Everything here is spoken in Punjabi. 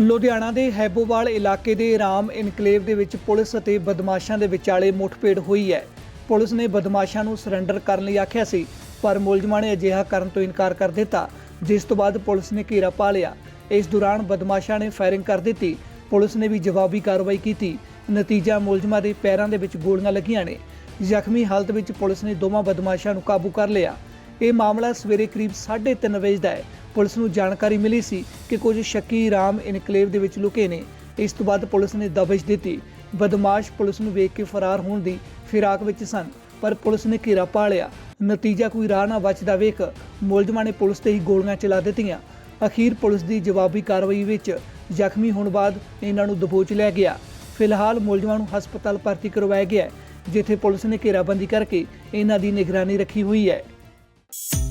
ਲੁਧਿਆਣਾ ਦੇ ਹੈਬੋਵਾਲ ਇਲਾਕੇ ਦੇ ਰਾਮ ਇਨਕਲੇਵ ਦੇ ਵਿੱਚ ਪੁਲਿਸ ਅਤੇ ਬਦਮਾਸ਼ਾਂ ਦੇ ਵਿਚਾਲੇ ਮੁੱਠਭੇੜ ਹੋਈ ਹੈ। ਪੁਲਿਸ ਨੇ ਬਦਮਾਸ਼ਾਂ ਨੂੰ ਸਰੈਂਡਰ ਕਰਨ ਲਈ ਆਖਿਆ ਸੀ, ਪਰ ਮੁਲਜ਼ਮਾਂ ਨੇ ਅਜਿਹਾ ਕਰਨ ਤੋਂ ਇਨਕਾਰ ਕਰ ਦਿੱਤਾ, ਜਿਸ ਤੋਂ ਬਾਅਦ ਪੁਲਿਸ ਨੇ ਘੇਰਾ ਪਾ ਲਿਆ। ਇਸ ਦੌਰਾਨ ਬਦਮਾਸ਼ਾਂ ਨੇ ਫਾਇਰਿੰਗ ਕਰ ਦਿੱਤੀ। ਪੁਲਿਸ ਨੇ ਵੀ ਜਵਾਬੀ ਕਾਰਵਾਈ ਕੀਤੀ। ਨਤੀਜਾ ਮੁਲਜ਼ਮਾਂ ਦੇ ਪੈਰਾਂ ਦੇ ਵਿੱਚ ਗੋਲੀਆਂ ਲੱਗੀਆਂ ਨੇ। ਜ਼ਖਮੀ ਹਾਲਤ ਵਿੱਚ ਪੁਲਿਸ ਨੇ ਦੋਵਾਂ ਬਦਮਾਸ਼ਾਂ ਨੂੰ ਕਾਬੂ ਕਰ ਲਿਆ। ਇਹ ਮਾਮਲਾ ਸਵੇਰੇ ਕਰੀਬ 3:30 ਵਜੇ ਦਾ ਹੈ। ਪੁਲਿਸ ਨੂੰ ਜਾਣਕਾਰੀ ਮਿਲੀ ਸੀ ਕਿ ਕੁਝ ਸ਼ੱਕੀ ਰਾਮ ਇਨਕਲੇਵ ਦੇ ਵਿੱਚ ਲੁਕੇ ਨੇ। ਇਸ ਤੋਂ ਬਾਅਦ ਪੁਲਿਸ ਨੇ ਦਬਿਸ਼ ਦਿੱਤੀ। ਬਦਮਾਸ਼ ਪੁਲਿਸ ਨੂੰ ਵੇਖ ਕੇ ਫਰਾਰ ਹੋਣ ਦੀ ਫਿਰਾਕ ਵਿੱਚ ਸਨ, ਪਰ ਪੁਲਿਸ ਨੇ ਘੇਰਾ ਪਾ ਲਿਆ। ਨਤੀਜਾ ਕੋਈ ਰਾਹ ਨਾ ਬਚਦਾ ਵੇਖ ਮੁਲਜ਼ਮਾਂ ਨੇ ਪੁਲਿਸ ਤੇ ਹੀ ਗੋਲੀਆਂ ਚਲਾ ਦਿੱਤੀਆਂ। ਅਖੀਰ ਪੁਲਿਸ ਦੀ ਜਵਾਬੀ ਕਾਰਵਾਈ ਵਿੱਚ ਜ਼ਖਮੀ ਹੋਣ ਬਾਅਦ ਇਹਨਾਂ ਨੂੰ ਦਬੋਚ ਲਿਆ ਗਿਆ। ਫਿਲਹਾਲ ਮੁਲਜ਼ਮਾਂ ਨੂੰ ਹਸਪਤਾਲ ਭਰਤੀ ਕਰਵਾਇਆ ਗਿਆ ਜਿੱਥੇ ਪੁਲਿਸ ਨੇ ਘੇਰਾਬੰਦੀ ਕਰਕੇ ਇਹਨਾਂ ਦੀ ਨਿਗਰਾਨੀ ਰੱਖੀ ਹੋਈ ਹੈ। Thanks.